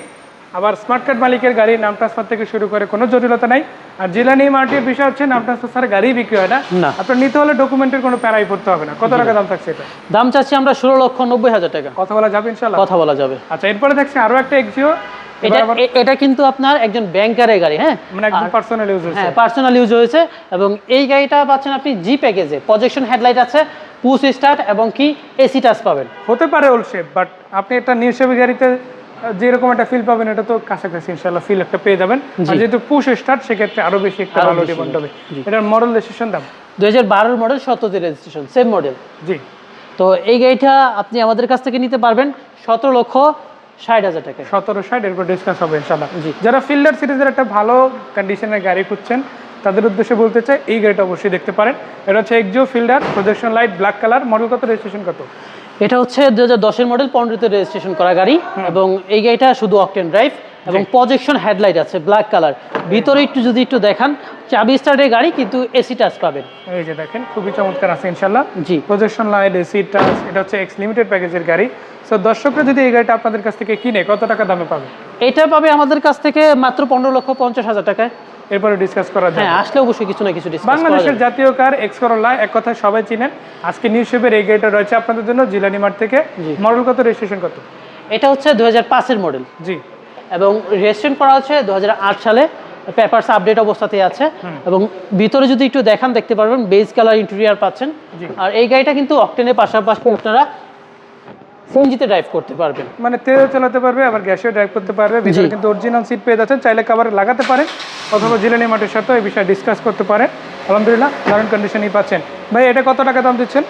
আবার স্মার্ট কার্ড মালিকের গাড়ি নাম ট্রান্সফার থেকে শুরু করে কোনো জটিলতা নাই। আর জেলা নিয়ে মার্টির বিষয় হচ্ছে নাম ট্রান্সফার ছাড়া গাড়ি বিক্রি হয় না। না। আপনার নিতে হলে ডকুমেন্টের কোনো প্যারাই পড়তে হবে না। কত টাকা দাম থাকছে এটা? দাম চাচ্ছি আমরা ষোলো লক্ষ নব্বই হাজার টাকা। কথা বলা যাবে ইনশাল্লাহ কথা বলা যাবে। আচ্ছা এরপরে দেখছি আরও একটা এক্সিও এটা এটা কিন্তু আপনার একজন ব্যাংকারের গাড়ি হ্যাঁ? মানে একদম পার্সোনাল ইউজ হচ্ছে হ্যাঁ পার্সোনাল ইউজ হয়েছে এবং এই গাড়িটা পাচ্ছেন আপনি জি প্যাকেজে প্রজেকশন হেডলাইট আছে পুশ স্টার্ট এবং কি এসি টাচ পাবেন। হতে পারে ওল্ড শেপ বাট আপনি একটা নিউ শেপের গাড়িতে আহ, যেরকম একটা ফিল পাবেন এটা তো কাছাকাছি ইনশাল্লাহ ফিল একটা পেয়ে যাবেন। আর যেহেতু পুশ স্টার্ট সেক্ষেত্রে আরও বেশি একটা ভালো ডিমান্ড হবে। এটার মডেল রেজিস্ট্রেশন দাম? দু হাজার বারোর মডেল সতেরোতে রেজিস্ট্রেশন সেম মডেল জি। তো এই গাড়িটা আপনি আমাদের কাছ থেকে নিতে পারবেন সতেরো লক্ষ ষাট হাজার টাকায় সতেরো ষাট এরপর ডিসকাস হবে ইনশাল্লাহ জি। যারা ফিল্ডার সিরিজের একটা ভালো কন্ডিশনের গাড়ি খুঁজছেন তাদের উদ্দেশ্যে বলতে চাই এই গাড়িটা অবশ্যই দেখতে পারেন। এটা হচ্ছে Axio Fielder projection light black colour model কত রেজিস্ট্রেশন কত? এটা হচ্ছে দু হাজার দশের মডেল পনেরোতে রেজিস্ট্রেশন করা গাড়ি এবং এই গাড়িটা শুধু অকটেন ড্রাইভ এবং প্রজেকশন হেডলাইট আছে ব্ল্যাক কালার ভিতরে একটু যদি একটু দেখান চাবি স্টার্টের গাড়ি কিন্তু এসি টাচ পাবেন। এই যে দেখেন খুবই চমৎকার আছে ইনশাল্লাহ জি। প্রজেকশন লাইট এসি টাচ এটা হচ্ছে এক্স লিমিটেড প্যাকেজের গাড়ি। সো দর্শকরা যদি এই গাড়িটা আপনাদের কাছ থেকে কিনে কত টাকা দামে পাবে? এটা পাবে আমাদের কাছ থেকে মাত্র পনেরো লক্ষ পঞ্চাশ হাজার টাকায়। এরপরে ডিসকাস করা যায় হ্যাঁ আসলে অবশ্যই কিছু না কিছু ডিসকাস বাংলাদেশের জাতীয় কার এক্স করোলা এক কথায় সবাই চিনেন। আজকে নিউ শেপের এই গাড়িটা রয়েছে আপনাদের জন্য জিলানি মার্ট থেকে। মডেল কত রেজিস্ট্রেশন কত? এটা হচ্ছে দু হাজার পাঁচের মডেল জি। এবং রেজিস্ট্রেশন করা হচ্ছে দু সালে। পেপারস আপডেট অবস্থাতেই আছে। এবং ভিতরে যদি একটু দেখান দেখতে পারবেন বেজ কালার ইন্টেরিয়ার পাচ্ছেন। আর এই গাড়িটা কিন্তু অকটেনের পাশাপাশি আপনারা সিএনজিতে ড্রাইভ করতে পারবেন। মানে তেলও চালাতে পারবে আবার গ্যাসেও ড্রাইভ করতে পারবে। ভিতরে কিন্তু অরিজিনাল সিট পেয়ে যাচ্ছেন চাইলে কাবার লাগাতে পারেন অথবা জিলানি মার্টের সাথে এই বিষয়ে ডিসকাস করতে পারেন। আলহামদুলিল্লাহ দারুণ কন্ডিশনই পাচ্ছেন। ভাই এটা কত টাকা দাম দিচ্ছেন?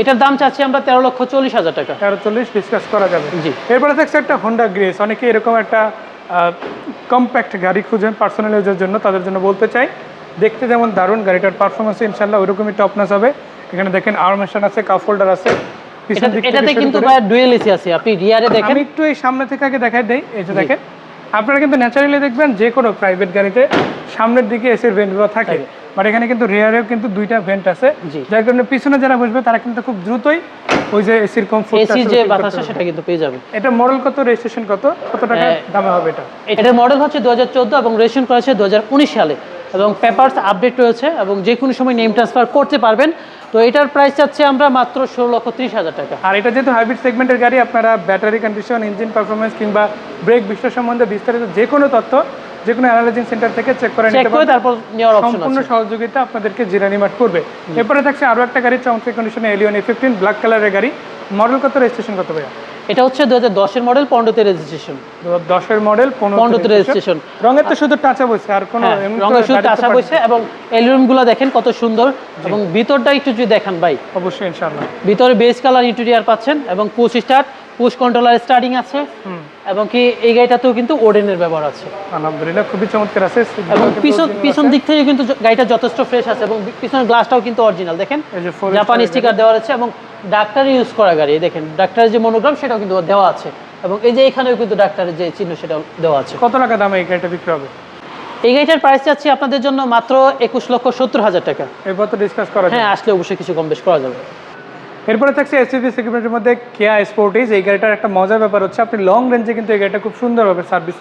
এটার দাম চাচ্ছি আমরা তেরো লক্ষ চল্লিশ হাজার টাকা। তেরো চল্লিশ ডিসকাস করা যাবে। জি। এরপরে থাকছে একটা হোন্ডা গ্রেস অনেকে এরকম একটা কম্প্যাক্ট গাড়ি খুঁজেন পার্সোনাল ইউজের জন্য তাদের জন্য বলতে চাই দেখতে যেমন দারুণ গাড়িটার পারফরমেন্স ইনশাল্লাহ ওইরকমই টপনেস হবে। এখানে দেখেন আর্মেশন আছে কাপ হোল্ডার আছে এটাতে কিন্তু করে- ডুয়েল এসি আছে। আপনি রিয়ারে দেখেন। আমি একটু এই সামনে থেকে আগে দেখাই দেই এই যে দেখেন। আপনারা কিন্তু ন্যাচারালি দেখবেন যে কোনো প্রাইভেট গাড়িতে সামনের দিকে এসির ভেন্টগুলো থাকে। বাট এখানে কিন্তু রেয়ারেও কিন্তু দুইটা ভেন্ট আছে। যার কারণে পিছনে যারা বসবে তারা কিন্তু খুব দ্রুতই ওই যে এসির কমফোর্ট এসি যে বাতাসা সেটা কিন্তু পেয়ে যাবেন এটা মডেল কত রেজিস্ট্রেশন কত কত টাকা হ্যাঁ। দামে হবে এটা? এটার মডেল হচ্ছে দু হাজার চোদ্দ এবং রেজিস্ট্রেশন করেছে দু হাজার উনিশ সালে। এবং পেপারস আপডেট রয়েছে এবং যে কোনো সময় নেম ট্রান্সফার করতে পারবেন। তো এটার প্রাইস চাচ্ছি আমরা মাত্র ষোলো লক্ষ ত্রিশ হাজার টাকা। আর এটা যেহেতু হাইব্রিড সেগমেন্টের গাড়ি আপনারা ব্যাটারি কন্ডিশন ইঞ্জিন পারফরমেন্স কিংবা ব্রেক বিষয় সম্বন্ধে বিস্তারিত যে কোনো তথ্য যে কোনো অ্যানালাইজিং সেন্টার থেকে চেক করে নিতে করে পারবেন। তারপর নেওয়ার অপশন সম্পূর্ণ সহযোগিতা আপনাদেরকে জিরানি মাঠ করবে। এরপরে থাকছে আরও একটা গাড়ি চমৎকার কন্ডিশনে এলিয়ন এ ফিফটিন ব্ল্যাক কালারের গাড়ি। মডেল কত রেজিস্ট্রেশন কত ভাইয়া? এটা হচ্ছে দু হাজার দশের মডেল পনেরোতে রেজিস্ট্রেশন দশের মডেল পনেরোতে রেজিস্ট্রেশন রঙের তো শুধু টাচা বসে আর কোনো হ্যাঁ রঙের শুধু টাঁচা বইছে এবং এলিয়নগুলো দেখেন কত সুন্দর এবং ভিতরটা একটু যদি দেখান ভাই। অবশ্যই ইনশাআল্লাহ। ভিতরে বেস কালার ইন্টেরিয়ার পাচ্ছেন এবং push start push controller starting আছে এবং কি এই গাড়িটাতেও কিন্তু ওডেনের ব্যবহার আছে। আলহামদুলিল্লাহ খুবই চমৎকার আছে। এবং পিছন পিছন দিক থেকে কিন্তু গাড়িটা যথেষ্ট ফ্রেশ আছে এবং পিছনের গ্লাসটাও কিন্তু অরিজিনাল দেখেন? জাপানি স্টিকার দেওয়া আছে। এবং ডাক্তার ইউজ করা গাড়ি দেখেন ডাক্তারের যে মনোগ্রাম সেটাও কিন্তু দেওয়া আছে। এবং এই যে এখানেও কিন্তু ডাক্তারের যে চিহ্ন সেটাও দেওয়া আছে। কত টাকা দামে এই গাড়িটা বিক্রি হবে? এই গাড়িটার প্রাইস চাচ্ছি আপনাদের জন্য মাত্র একুশ লক্ষ সত্তর হাজার টাকা। এরপর তো ডিসকাস করা হ্যাঁ আসলে অবশ্যই কিছু কম বেশ করা যাবে। এরপরে থাকছে এসইভি সেগমেন্টের মধ্যে কেয়া স্পোর্টিজ এই গাড়িটার একটা মজার ব্যাপার হচ্ছে আপনি লং রেঞ্জে কিন্তু এই গাড়িটা খুব সুন্দরভাবে সার্ভিস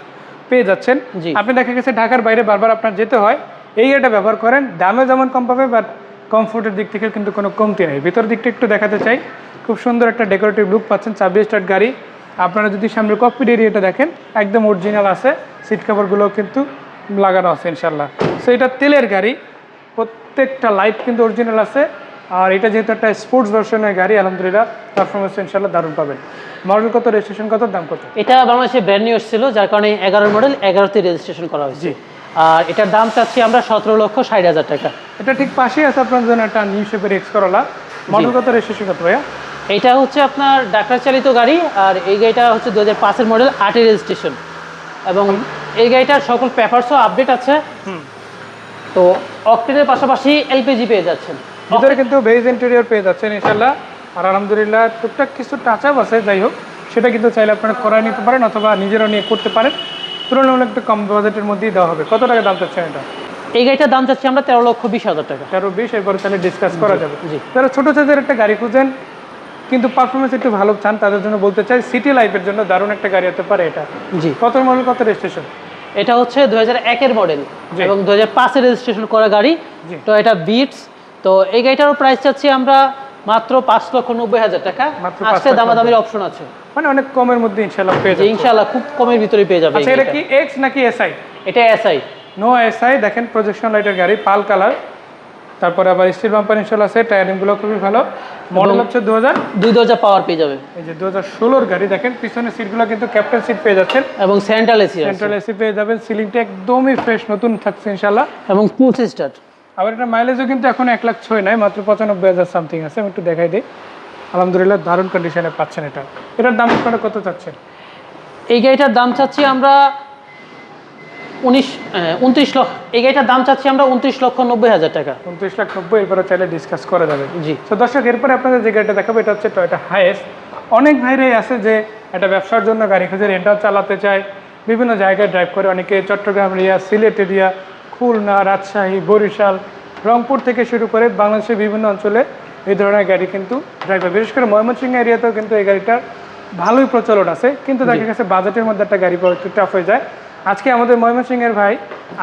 পেয়ে যাচ্ছেন। জি। আপনি দেখা গেছে ঢাকার বাইরে বারবার আপনার যেতে হয়। এই গাড়িটা ব্যবহার করেন দামে যেমন কম পাবে বাট কমফোর্টের দিক থেকে কিন্তু কোনো কমতি নেই। ভিতর দিকটা একটু দেখাতে চাই। খুব সুন্দর একটা ডেকোরেটিভ লুক পাচ্ছেন চাবি স্টার্ট গাড়ি। আপনারা যদি সামনে ককপিট এরিয়াটা দেখেন একদম অরিজিনাল আছে। সিট কাভারগুলো কিন্তু লাগানো আছে ইনশাল্লাহ সো এটা তেলের গাড়ি। প্রত্যেকটা লাইট কিন্তু অরিজিনাল আছে। আর এটা যেহেতু একটা স্পোর্টস ভার্সনের গাড়ি আলহামদুলিল্লাহ পারফরমেন্স ইনশাল্লাহ দারুণ পাবেন। মডেল কত রেজিস্ট্রেশন কত দাম কত? এটা বাংলাদেশে ব্র্যান্ড নিউ এসেছিল যার কারণে এগারো মডেল এগারোতে রেজিস্ট্রেশন করা হয়েছে। আর এটার দাম চাচ্ছি আমরা সতেরো লক্ষ ষাট হাজার টাকা। এটা ঠিক পাশেই আছে আপনার জন্য একটা নিউ শেপের এক্স করলা মডেলগত রেজিস্ট্রেশন কত ভাইয়া? এটা হচ্ছে আপনার ডাক্তার চালিত গাড়ি আর এই গাড়িটা হচ্ছে দু হাজার পাঁচের মডেল আটের রেজিস্ট্রেশন এবং এই গাড়িটার সকল পেপারসও আপডেট আছে। হুম। তো অক্টেনের পাশাপাশি এলপিজি পেয়ে যাচ্ছেন। ভিতরে কিন্তু বেজ ইন্টেরিয়র পেয়ে যাচ্ছেন ইনশাল্লাহ আর আলহামদুলিল্লাহ টুকটাক কিছু টাচ আপ আছে যাই হোক সেটা কিন্তু চাইলে আপনারা করায় নিতে পারেন অথবা নিজেরাও নিয়ে করতে পারেন। তুলনামূলক একটু কম বাজেটের মধ্যেই দেওয়া হবে। কত টাকা দাম চাচ্ছেন এটা? এই গাড়িটার দাম চাচ্ছি আমরা তেরো লক্ষ বিশ হাজার টাকা। তেরো বিশ এরপরে তাহলে ডিসকাস করা যাবে। জি। যারা ছোটো সাইজের একটা গাড়ি খুঁজেন কিন্তু পারফরমেন্স একটু ভালো চান তাদের জন্য বলতে চাই সিটি লাইফের জন্য দারুণ একটা গাড়ি হতে পারে এটা। জি। কত মডেল কত রেজিস্ট্রেশন এটা হচ্ছে দু হাজার একের মডেল। এবং দু হাজার পাঁচের রেজিস্ট্রেশন করা গাড়ি। তো এটা বিটস তো এই গাড়িটারও প্রাইস চাচ্ছি আমরা মাত্র পাঁচ লক্ষ নব্বই হাজার টাকা। আসতে দামাদামির অপশন আছে। মানে অনেক কমের মধ্যে ইনশাল্লাহ পেয়ে যে যাবে ইনশাআল্লাহ খুব কমের ভিতরে পেয়ে যাবে আচ্ছা এটা কি এক্স নাকি এসআই এটা এসআই নো এসআই দেখেন প্রজেকশন লাইটের গাড়ি পাল কালার। তারপরে আবার স্টিল বাম্পার ইনশাল্লাহ আছে টায়ারিংগুলো খুবই ভালো। মডেল হচ্ছে দু হাজার দুই দরজা পাওয়ার পেয়ে যাবে। এই যে দু হাজার ষোলোর গাড়ি দেখেন পিছনের সিটগুলো কিন্তু ক্যাপ্টেন সিট পেয়ে যাচ্ছেন। এবং সেন্ট্রাল এসি সেন্ট্রাল এসি পেয়ে যাবেন সিলিংটা একদমই ফ্রেশ নতুন থাকছে ইনশাল্লাহ এবং ফুল স্টার্ট আবার এটা মাইলেজও কিন্তু এখন এক লাখ ছয় নয় মাত্র পঁচানব্বই হাজার সামথিং আছে আমি একটু দেখাই দিই। আলহামদুলিল্লাহ দারুণ কন্ডিশনে পাচ্ছেন এটা। এটার দাম আপনারা কত চাচ্ছেন? এই গাড়িটার দাম চাচ্ছি আমরা উনিশ উনত্রিশ লক্ষ এই গাড়িটার দাম চাচ্ছি আমরা উনত্রিশ লক্ষ নব্বই হাজার টাকা। উনত্রিশ লাখ নব্বই এরপরে চাইলে ডিসকাস করা যাবে। জি। তো দর্শক এরপরে আপনাদের যে গাড়িটা দেখাবো এটা হচ্ছে টয়টা হাইয়েস্ট অনেক ভাইরাই আছে যে একটা ব্যবসার জন্য গাড়ি খুঁজে রেন্টাল চালাতে চায় বিভিন্ন জায়গায় ড্রাইভ করে। অনেকে চট্টগ্রাম এরিয়া সিলেট এরিয়া খুলনা রাজশাহী বরিশাল রংপুর থেকে শুরু করে বাংলাদেশের বিভিন্ন অঞ্চলে এই ধরনের গাড়ি কিন্তু ড্রাইভ করে বিশেষ করে ময়মনসিংহ এরিয়াতেও কিন্তু এই গাড়িটার ভালোই প্রচলন আছে। কিন্তু দেখা গেছে বাজেটের মধ্যে একটা গাড়ি পাওয়া একটু টাফ হয়ে যায়। আজকে আমাদের ময়মনসিংহের ভাই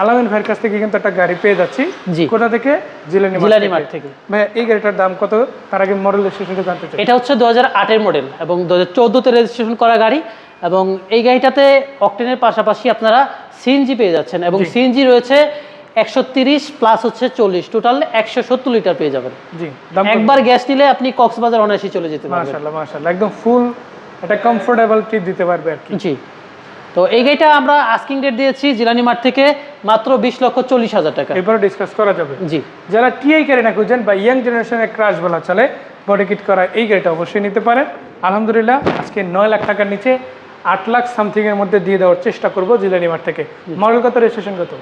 আলামিন ভাইয়ের কাছ থেকে কিন্তু একটা গাড়ি পেয়ে যাচ্ছি। কোথা থেকে? জিলানি মাঠ থেকে। ভাই এই গাড়িটার দাম কত? তার আগে মডেল স্টেশনটা জানতে চাই। এটা হচ্ছে দু হাজার আটের মডেল এবং দু হাজার চোদ্দোতে রেজিস্ট্রেশন করা গাড়ি এবং এই গাড়িটাতে অকটেনের পাশাপাশি আপনারা সিএনজি পেয়ে যাচ্ছেন এবং সিএনজি রয়েছে একশো তিরিশ প্লাস হচ্ছে চল্লিশ। টোটাল একশো সত্তর লিটার পেয়ে যাবেন। জি একবার গ্যাস নিলে আপনি কক্সবাজার অনায়াসে চলে যেতে পারবেন। মাশাআল্লাহ মাশাআল্লাহ। একদম ফুল একটা কমফোর্টেবল ট্রিপ দিতে পারবে আর কি। জি। তো এই গাড়িটা আমরা আস্কিং রেট দিয়েছি জিলানি মাঠ থেকে মাত্র বিশ লক্ষ চল্লিশ হাজার টাকা। এরপরে ডিসকাস করা যাবে। জি। যারা টিআই গাড়ি না খুঁজছেন বা ইয়াং জেনারেশনের ক্রাশ বলা চলে বডি কিট করা এই গাড়িটা অবশ্যই নিতে পারেন। আলহামদুলিল্লাহ আজকে নয় লাখ টাকার নিচে আট লাখ সামথিং এর মধ্যে দিয়ে দেওয়ার চেষ্টা করব জিলানি মাঠ থেকে। মডেল কত রেজিস্ট্রেশন কত?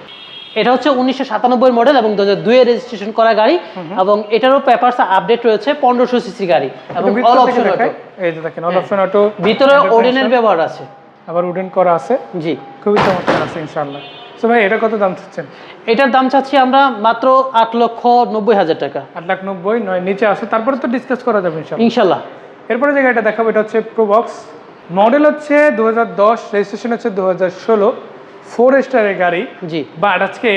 এটা হচ্ছে উনিশশো সাতানব্বই মডেল এবং দু হাজার দুয়ে রেজিস্ট্রেশন করা গাড়ি এবং এটারও পেপারস আপডেট রয়েছে পনেরোশো সিসি গাড়ি এবং অল অপশন দেখাই। এই যে দেখেন অল অপশন অটো ভিতরে ওডেনের ব্যবহার আছে। আবার উডেন করা আছে। জি। খুবই চমৎকার আছে ইনশাআল্লাহ। তো ভাই এটা কত দাম চাচ্ছেন? এটার দাম চাচ্ছি আমরা মাত্র আট লক্ষ নব্বই হাজার টাকা। আট লাখ নব্বই নয় নিচে আছে। তারপরে তো ডিসকাস করা যাবে ইনশাআল্লাহ। ইনশাল্লাহ এরপরে যে গাড়িটা দেখাবো এটা হচ্ছে প্রোবক্স মডেল হচ্ছে দু হাজার দশ রেজিস্ট্রেশন হচ্ছে দু হাজার ষোলো। ফোর স্টারের গাড়ি জি। বাট আজকে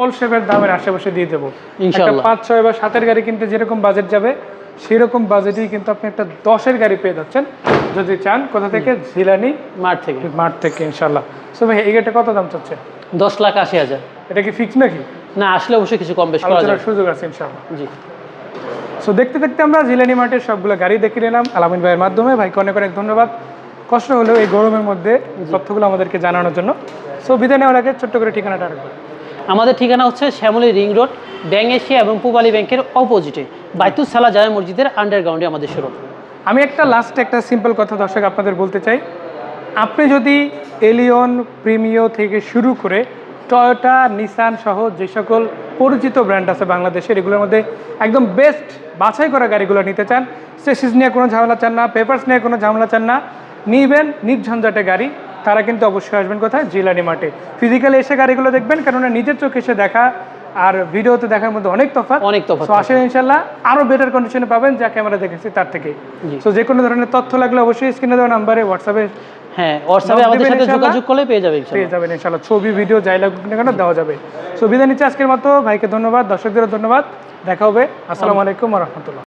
অল শেপের দামের আশেপাশে দিয়ে দেবো। ইনশাআল্লাহ। পাঁচ ছয় বা সাতের গাড়ি কিনতে যেরকম বাজেট যাবে সেরকম বাজেটেই কিন্তু আপনি একটা দশের গাড়ি পেয়ে যাচ্ছেন। যদি চান কোথা থেকে? ঝিলানি। মাঠ থেকে। মাঠ থেকে ইনশাল্লাহ সো ভাই এই গাড়িটা কত দাম চাচ্ছে? দশ লাখ আশি হাজার। এটা কি ফিক্স নাকি? না আসলে অবশ্যই কিছু কম বেশ করা যাবে সুযোগ আছে ইনশাল্লাহ জি। সো দেখতে দেখতে আমরা জিলানি মার্টের সবগুলো গাড়ি দেখে নিলাম। আলামিন ভাইয়ের মাধ্যমে। ভাইকে অনেক অনেক ধন্যবাদ। কষ্ট হলেও এই গরমের মধ্যে তথ্যগুলো আমাদেরকে জানানোর জন্য। সো বিদায় নেওয়ার আগে ছোট্ট করে ঠিকানাটা রাখব আমাদের ঠিকানা হচ্ছে Shyamoli ring road bank Asia এবং পূবালী ব্যাংকের অপোজিটে বাইতুল সালা জামে মসজিদের আন্ডারগ্রাউন্ডে আমাদের শোরুম আমি একটা লাস্ট একটা সিম্পল কথা দর্শক আপনাদের বলতে চাই। আপনি যদি এলিয়ন প্রিমিও থেকে শুরু করে টয়োটা নিসান সহ যে সকল পরিচিত ব্র্যান্ড আছে বাংলাদেশের এগুলোর মধ্যে একদম বেস্ট বাছাই করা গাড়িগুলো নিতে চান স্টেসিস নিয়ে কোনো ঝামেলা চান না পেপার্স নিয়ে কোনো ঝামেলা চান না নিবেন নির্ঝঞ্ঝাটে গাড়ি তারা কিন্তু অবশ্যই আসবেন কোথায়? জিলানি মাঠে। ফিজিক্যালি এসে গাড়িগুলো দেখবেন কেননা নিজের চোখে এসে দেখা আর ভিডিওতে দেখার মধ্যে অনেক তফাৎ। অনেক তফাৎ তো আসেন ইনশাল্লাহ আরও বেটার কন্ডিশনে পাবেন যা ক্যামেরা দেখেছি তার থেকে। তো যে কোনো ধরনের তথ্য লাগলে অবশ্যই স্ক্রিনে দেওয়া নাম্বারে হোয়াটসঅ্যাপে হ্যাঁ হোয়াটসঅ্যাপে আমাদের সাথে যোগাযোগ করলে পেয়ে যাবে পেয়ে যাবেন ইনশাল্লাহ ছবি ভিডিও যাই লাগুক না কেন দেওয়া যাবে। সো বিদায় নিচ্ছে আজকের মতো। ভাইকে ধন্যবাদ দর্শকদেরও ধন্যবাদ। দেখা হবে। আসসালামু আলাইকুম রহমতুল্লাহ।